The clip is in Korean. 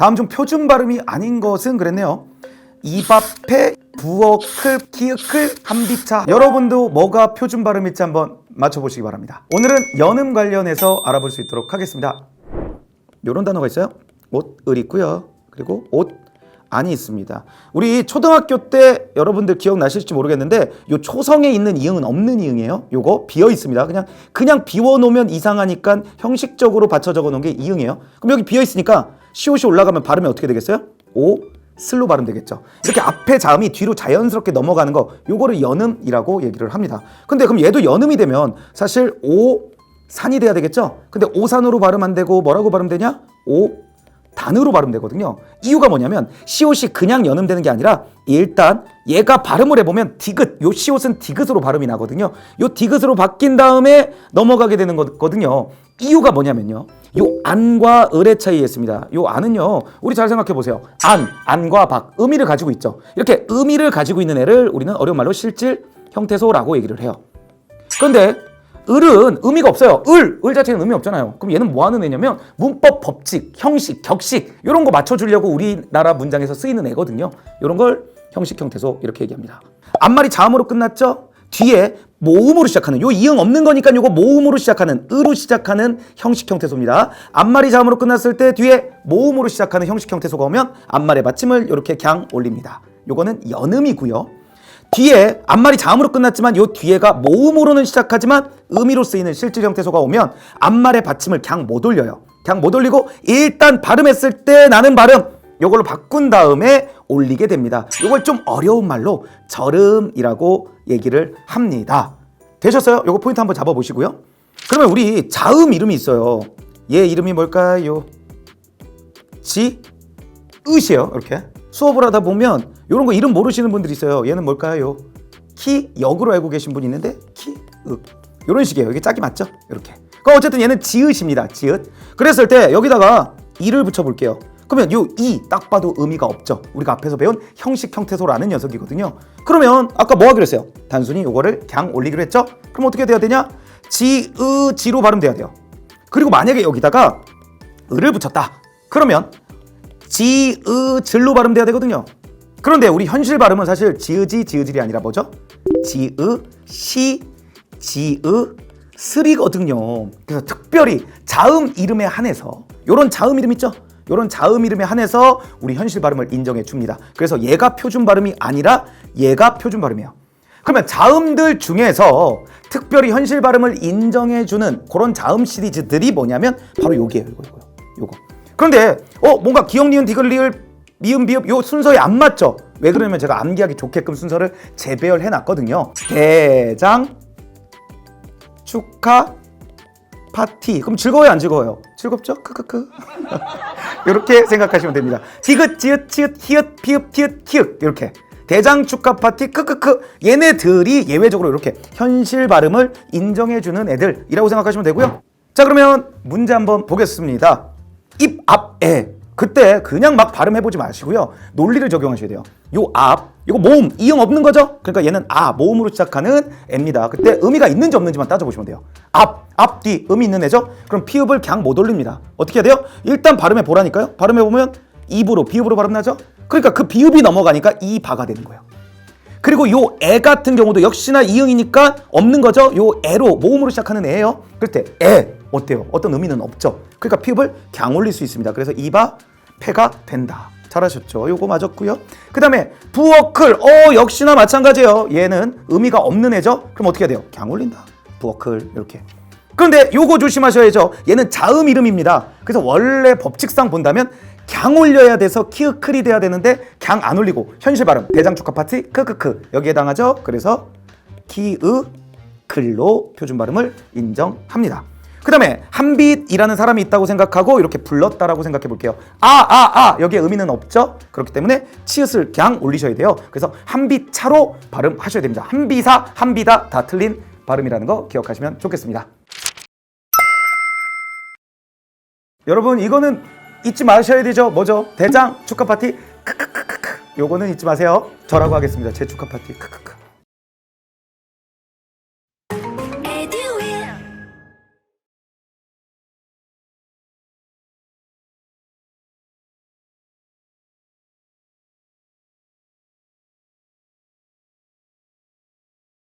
다음 중 표준 발음이 아닌 것은 그랬네요. 입 앞에 부어클, 키읔클, 한비차. 여러분도 뭐가 표준 발음일지 한번 맞춰보시기 바랍니다. 오늘은 연음 관련해서 알아볼 수 있도록 하겠습니다. 이런 단어가 있어요. 옷을 입고요. 그리고 옷 안이 있습니다. 우리 초등학교 때 여러분들 기억나실지 모르겠는데 요 초성에 있는 이응은 없는 이응이에요. 요거 비어 있습니다. 그냥 그냥 비워 놓으면 이상하니까 형식적으로 받쳐 적어 놓은 게 이응이에요. 그럼 여기 비어 있으니까 시옷이 올라가면 발음이 어떻게 되겠어요? 오 슬로 발음 되겠죠. 이렇게 앞에 자음이 뒤로 자연스럽게 넘어가는 거 요거를 연음이라고 얘기를 합니다. 근데 그럼 얘도 연음이 되면 사실 오 산이 돼야 되겠죠? 근데 오산으로 발음 안 되고 뭐라고 발음되냐? 오 단으로 발음되거든요. 이유가 뭐냐면 시옷이 그냥 연음되는 게 아니라 일단 얘가 발음을 해보면 디귿, 요 시옷은 디귿으로 발음이 나거든요. 요 디귿으로 바뀐 다음에 넘어가게 되는 거거든요. 이유가 뭐냐면요. 요 안과 을의 차이에 있습니다. 요 안은요, 우리 잘 생각해 보세요. 안, 안과 박, 의미를 가지고 있죠. 이렇게 의미를 가지고 있는 애를 우리는 어려운 말로 실질 형태소라고 얘기를 해요. 그런데 을은 의미가 없어요. 을, 을 자체는 의미 없잖아요. 그럼 얘는 뭐 하는 애냐면 문법, 법칙, 형식, 격식 이런 거 맞춰주려고 우리나라 문장에서 쓰이는 애거든요. 이런 걸 형식, 형태소 이렇게 얘기합니다. 앞말이 자음으로 끝났죠? 뒤에 모음으로 시작하는 요 이응 없는 거니까 요거 모음으로 시작하는 으로 시작하는 형식 형태소입니다. 앞말이 자음으로 끝났을 때 뒤에 모음으로 시작하는 형식 형태소가 오면 앞말의 받침을 이렇게 그냥 올립니다. 요거는 연음이고요. 뒤에 앞말이 자음으로 끝났지만 요 뒤에가 모음으로는 시작하지만 의미로 쓰이는 실질 형태소가 오면 앞말의 받침을 그냥 못 올려요. 그냥 못 올리고 일단 발음했을 때 나는 발음 요걸로 바꾼 다음에 올리게 됩니다. 요걸 좀 어려운 말로 절음이라고 얘기를 합니다. 되셨어요? 요거 포인트 한번 잡아 보시고요. 그러면 우리 자음 이름이 있어요. 얘 이름이 뭘까요? 지 으시에요. 이렇게 수업을 하다 보면 이런 거 이름 모르시는 분들이 있어요. 얘는 뭘까요? 키 역으로 알고 계신 분이 있는데 키 으. 이런 식이에요. 이게 짝이 맞죠? 이렇게. 그럼 어쨌든 얘는 지읒입니다. 지읒. 그랬을 때 여기다가 이를 붙여 볼게요. 그러면 요 이 딱 봐도 의미가 없죠. 우리가 앞에서 배운 형식 형태소라는 녀석이거든요. 그러면 아까 뭐 하기로 했어요? 단순히 요거를 그냥 올리기로 했죠? 그럼 어떻게 돼야 되냐? 지, 으, 지로 발음돼야 돼요. 그리고 만약에 여기다가 을을 붙였다. 그러면 지, 으, 질로 발음돼야 되거든요. 그런데 우리 현실 발음은 사실 지으지, 지으질이 아니라 뭐죠? 지으, 시, 지으, 슬이거든요. 그래서 특별히 자음 이름에 한해서 요런 자음 이름 있죠? 요런 자음 이름에 한해서 우리 현실 발음을 인정해 줍니다. 그래서 얘가 표준 발음이 아니라 얘가 표준 발음이에요. 그러면 자음들 중에서 특별히 현실 발음을 인정해 주는 그런 자음 시리즈들이 뭐냐면 바로 요게요. 요거 요거. 요거. 그런데 어 뭔가 기억 니은 디귿 리을 미음 비읍 요 순서에 안 맞죠? 왜 그러냐면 제가 암기하기 좋게끔 순서를 재배열해 놨거든요. 대장 축하 파티. 그럼 즐거워요, 안 즐거워요? 즐겁죠? 크크크. 이렇게 생각하시면 됩니다. 디귿, 지읒, 치읒, 히읗, 피읍, 티읒, 키읔 이렇게. 대장 축하 파티 크크크 얘네들이 예외적으로 이렇게 현실 발음을 인정해 주는 애들이라고 생각하시면 되고요. 자 그러면 문제 한번 보겠습니다. 입 앞에 그때 그냥 막 발음해 보지 마시고요. 논리를 적용하셔야 돼요. 요 앞, 이거 모음, 이응 없는 거죠? 그러니까 얘는 아, 모음으로 시작하는 애입니다. 그때 의미가 있는지 없는지만 따져보시면 돼요. 앞, 앞, 뒤, 의미 있는 애죠? 그럼 피읍을 그냥 못 올립니다. 어떻게 해야 돼요? 일단 발음해 보라니까요. 발음해 보면 입으로, 비읍으로 발음 나죠? 그러니까 그 비읍이 넘어가니까 이 바가 되는 거예요. 그리고 요 애 같은 경우도 역시나 이응이니까 없는 거죠. 요 애로 모음으로 시작하는 애예요. 그럴 때 애 어때요? 어떤 의미는 없죠. 그러니까 피읍을 그냥 올릴 수 있습니다. 그래서 이바 패가 된다. 잘하셨죠? 요거 맞았고요. 그다음에 부어클 어 역시나 마찬가지예요. 얘는 의미가 없는 애죠. 그럼 어떻게 해야 돼요? 그냥 올린다. 부어클 이렇게. 그런데 요거 조심하셔야죠. 얘는 자음 이름입니다. 그래서 원래 법칙상 본다면 강 올려야 돼서 키읔클이 돼야 되는데 강 안 올리고 현실 발음 대장 축하 파티 크크크 여기에 해당하죠. 그래서 키읔 글로 표준 발음을 인정합니다. 그 다음에 한빛이라는 사람이 있다고 생각하고 이렇게 불렀다라고 생각해 볼게요. 아, 아, 아, 여기에 의미는 없죠? 그렇기 때문에 치읓을 그냥 올리셔야 돼요. 그래서 한빛 차로 발음하셔야 됩니다. 한비사, 한비다 다 틀린 발음이라는 거 기억하시면 좋겠습니다. 여러분, 이거는 잊지 마셔야 되죠? 뭐죠? 대장 축하 파티 크크크크크. 요거는 잊지 마세요. 저라고 하겠습니다. 제 축하 파티 크크크.